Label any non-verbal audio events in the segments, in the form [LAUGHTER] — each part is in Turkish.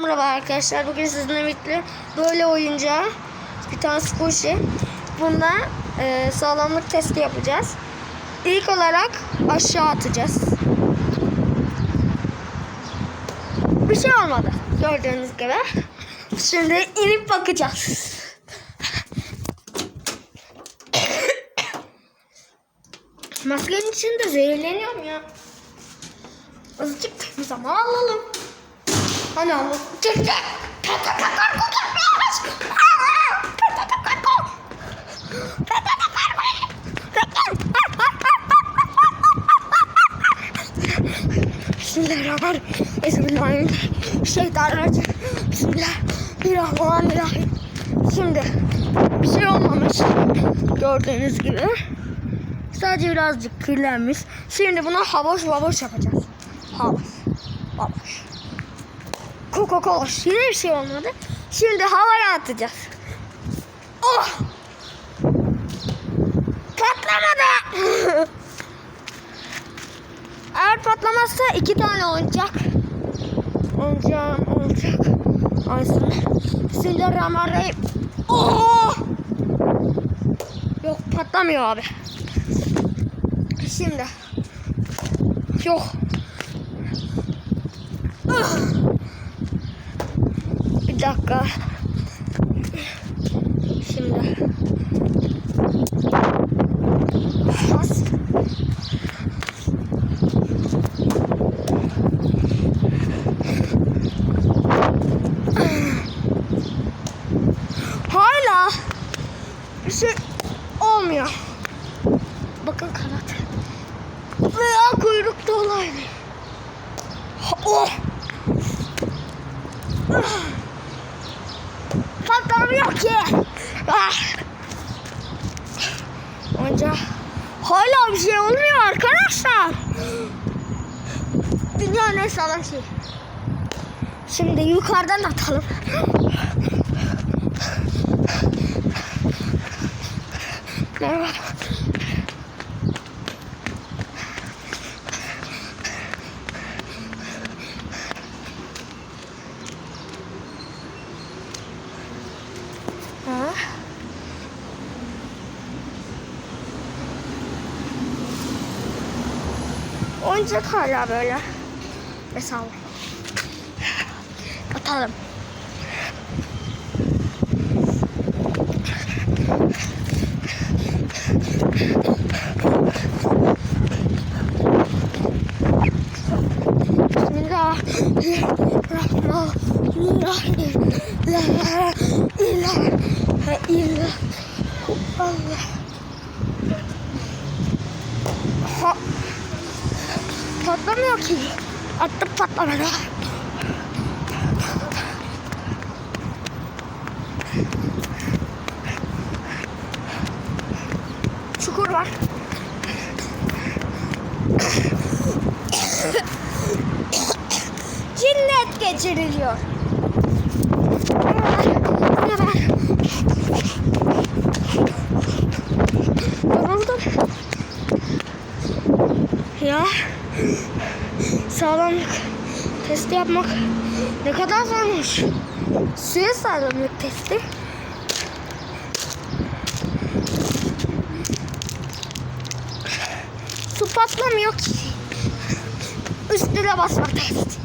Merhaba arkadaşlar. Bugün sizinle birlikte böyle oyuncağı bir tane squishy. Bunda e, sağlamlık testi yapacağız. İlk olarak aşağı atacağız. Bir şey olmadı. Gördüğünüz gibi. Şimdi inip bakacağız. Maskenin içinde zehirleniyorum ya. Azıcık zaman alalım. Hani alalım. Çık çık. Bismillahirrahmanirrahim. Bismillahirrahmanirrahim. Bismillahirrahmanirrahim. Şimdi bir şey olmamış. Gördüğünüz gibi. Sadece birazcık kirlenmiş. Şimdi buna havoş havoş yapacağız. Havoş. Havoş. Koko koş. Yine bir şey olmadı. Şimdi havaya atacağız. Oh! Patlamadı. [LAUGHS] Eğer patlamazsa iki tane oyuncak. Oyuncağım olacak. Aslında. Bismillahirrahmanirrahim. Oh! Yok patlamıyor abi. Şimdi. Yok. Ah! Bir dakika. Şimdi. Has. Hala bir şey olmuyor. Bakın kanat. Veya kuyruk da olaydı. Oh! Patlamıyor ki. Ah! Onca hala bir şey olmuyor arkadaşlar. Dünyanın en sağlam şey. Şimdi yukarıdan atalım. Merhaba. Ha? Oyuncak hala böyle. Mesela. Atalım. Allah. Patlamıyor ki. Attım patlamadı. Çukur var. Cinnet geçiriliyor. Ne var? Yoruldum. Ya sağlamlık testi yapmak ne kadar zormuş. Suya sağlamlık testi. Su patlamıyor ki. Üstüne basma test.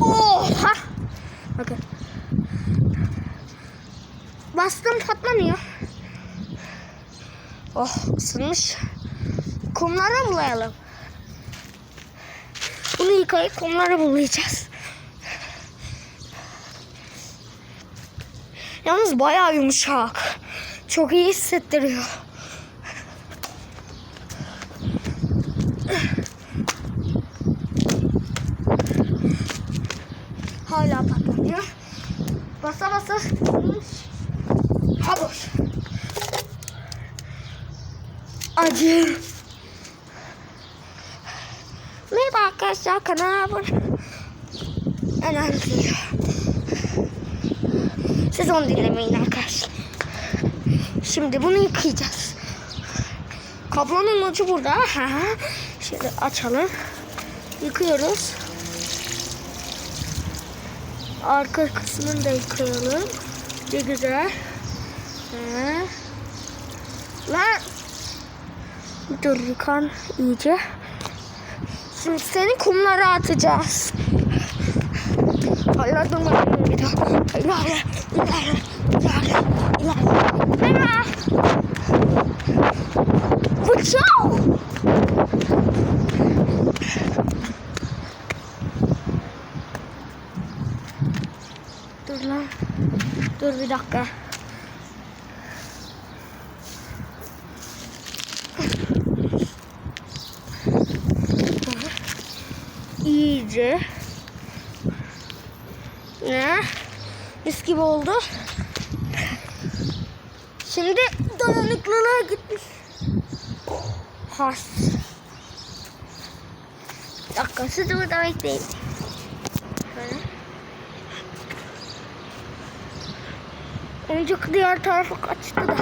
Oha! Bakın. Bastım patlamıyor. Oh ısınmış. Kumlara bulayalım. Bunu yıkayıp kumlara bulayacağız. Yalnız bayağı yumuşak. Çok iyi hissettiriyor. Hala patlamıyor. Basa basa ha boş. Acı. Merhaba arkadaşlar kanala abone. Enerji. Siz onu dinlemeyin arkadaşlar. Şimdi bunu yıkayacağız. Kablonun ucu burada. Ha. Şimdi açalım. Yıkıyoruz. Arka kısmını da yıkayalım. Bir güzel. He. Lan. Dur yıkan iyice. Şimdi seni kumlara atacağız. Hayır durma bir daha. İlerle, ilerle, ilerle, ilerle. Merhaba. Bıçağı. Dur lan. Dur bir dakika. İyice. Ne? Mis gibi oldu. Şimdi dayanıklılığa gitmiş. Has. Bir dakika siz burada bekleyin. Şöyle. Önce diğer tarafa kaçtı da.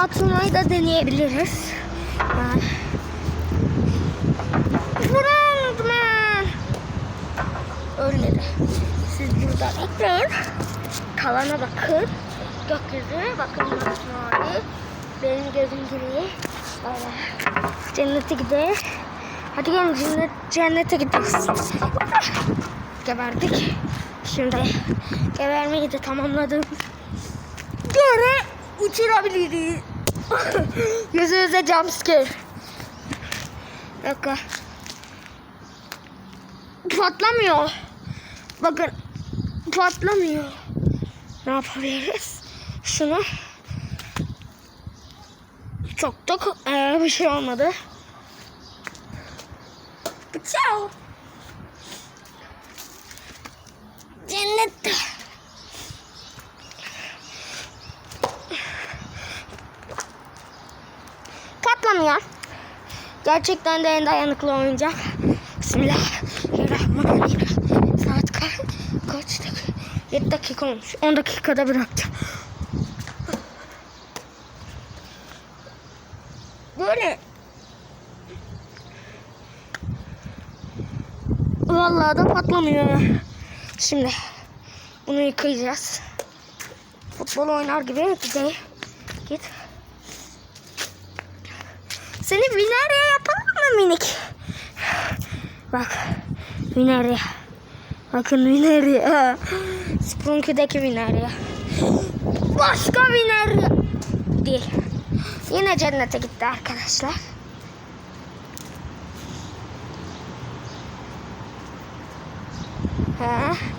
Atılmayı da deneyebiliriz. Vurun ben. Öyle. Siz burada bekleyin. Kalana bakın. Gökyüzü bakın mavi. Benim gözüm gibi. Böyle. Cennete gidelim. Hadi gelin cennet, cennete gidiyoruz. Geberdik. Şimdi gebermeyi de tamamladım. Göre uçurabiliriz. [LAUGHS] Yüzünüze jumpscare. Dakika. Patlamıyor. Bakın patlamıyor. Ne yapabiliriz? Şunu çok da ee, bir şey olmadı. Bıçağı. Cennette. Patlamıyor. Gerçekten de en dayanıklı oyuncak. Bismillahirrahmanirrahim. Saat kaç? Kaç dakika? 7 dakika olmuş. 10 dakikada bırakacağım. Böyle Vallahi da patlamıyor. Şimdi bunu yıkayacağız. Futbol oynar gibi gidelim. Git. Seni Vinarya yapalım mı minik? Bak. Vinarya. Bakın Vinarya. Sprunky'deki Vinarya. Başka Vinarya. Değil. Yine cennete gitti arkadaşlar.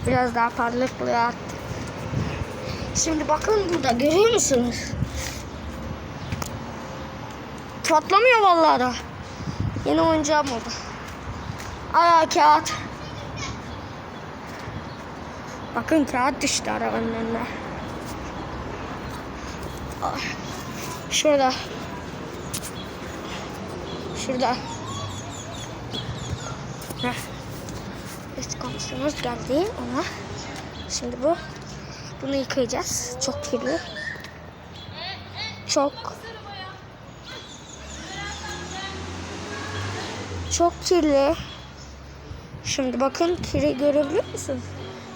Biraz daha parlaklığı attı. Şimdi bakın burada görüyor musunuz? Patlamıyor vallahi da. Yeni oyuncağım oldu. Aa kağıt. Bakın kağıt düştü arabanın önüne. Şurada. Şurada. Heh. Üst komşumuz geldi ona. Şimdi bu. Bunu yıkayacağız. Çok kirli. Çok. Çok kirli. Şimdi bakın kiri görebiliyor musun?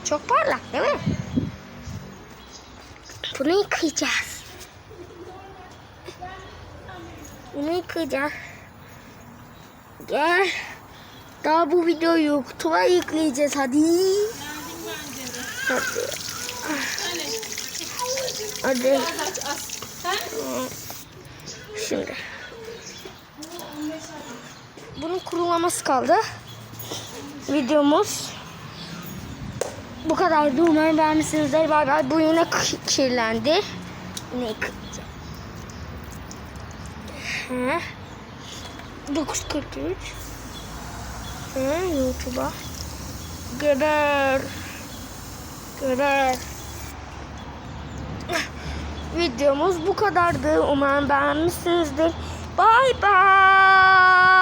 Çok parlak değil mi? Bunu yıkayacağız. Bunu yıkayacağız. Gel. Daha bu videoyu YouTube'a yükleyeceğiz hadi. Hadi. Hadi. Şimdi. Bunun kurulaması kaldı. Videomuz bu kadardı. Umarım beğenmişsinizdir. Bay bay. Bu yine kirlendi. Yine yıkayacağım. He. 9.43 He, YouTube'a. Geber. Geber. [LAUGHS] Videomuz bu kadardı. Umarım beğenmişsinizdir. Bay bay.